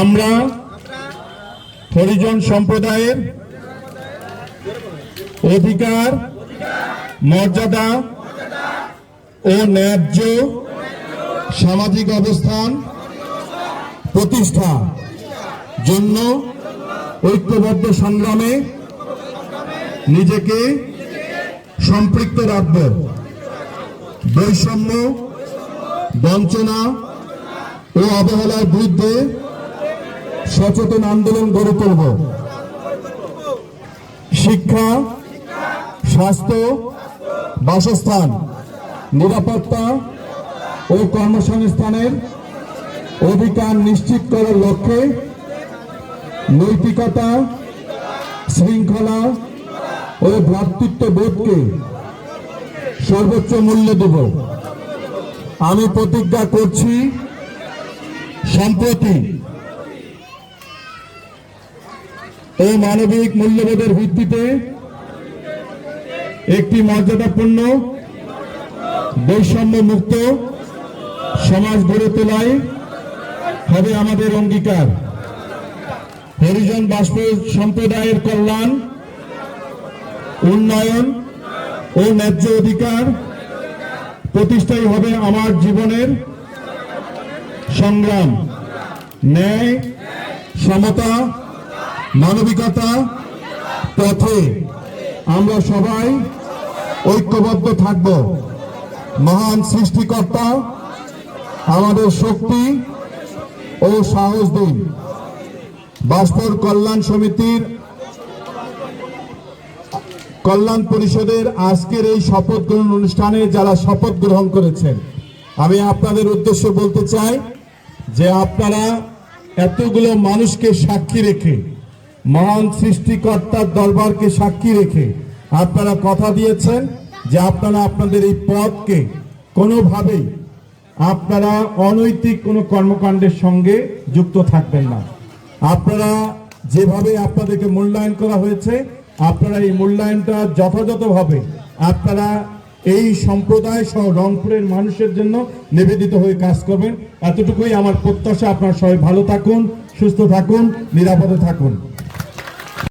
আমরা হরিজন সম্প্রদায়ের অধিকার, মর্যাদা ও ন্যায্য সামাজিক অবস্থান প্রতিষ্ঠা জন্য ঐক্যবদ্ধ সংগ্রামে নিজেকে সম্পৃক্ত রাখব। বৈষম্য, বঞ্চনা ও অবহেলার বিরুদ্ধে সচেতন আন্দোলন গড়ে তুলব। শিক্ষা, স্বাস্থ্য, বাসস্থান, নিরাপত্তা ও কর্মসংস্থানের অধিকার নিশ্চিত করার লক্ষ্যে নৈতিকতা, শৃঙ্খলা ও ভ্রাতৃত্ব বোধকে সর্বোচ্চ মূল্য দেব। আমি প্রতিজ্ঞা করছি, সম্প্রতি এই মানবিক মূল্যবোধের ভিত্তিতে একটি মর্যাদাপূর্ণ বৈষম্য মুক্ত সমাজ গড়ে তোলায় হবে আমাদের অঙ্গীকার। হরিজন বাষ্প সম্প্রদায়ের কল্যাণ, উন্নয়ন ও ন্যায্য অধিকার প্রতিষ্ঠাই হবে আমার জীবনের সংগ্রাম। ন্যায়, সমতা মানবিকতা পথে আমরা সবাই ঐক্যবদ্ধ থাকব। মহান সৃষ্টিকর্তা, আমাদের শক্তি ও সাহস দিন। বাষ্পর কল্যাণ সমিতির কল্যাণ পরিষদের আজকের এই শপথ গ্রহণ অনুষ্ঠানে যারা শপথ গ্রহণ করেছেন, আমি আপনাদের উদ্দেশ্য বলতে চাই যে আপনারা এতগুলো মানুষকে সাক্ষী রেখে মহান সৃষ্টিকর্তার দরবারকে সাক্ষী রেখে আপনারা কথা দিয়েছেন যে আপনারা আপনাদের এই পদকে কোনোভাবেই আপনারা অনৈতিক কোনো কর্মকাণ্ডের সঙ্গে যুক্ত থাকবেন না। আপনারা যেভাবে আপনাদেরকে মূল্যায়ন করা হয়েছে, আপনারা এই মূল্যায়নটা যথাযথভাবে আপনারা এই সম্প্রদায় সহ রংপুরের মানুষের জন্য নিবেদিত হয়ে কাজ করবেন। এতটুকুই আমার প্রত্যাশা। আপনারা সবাই ভালো থাকুন, সুস্থ থাকুন, নিরাপদে থাকুন।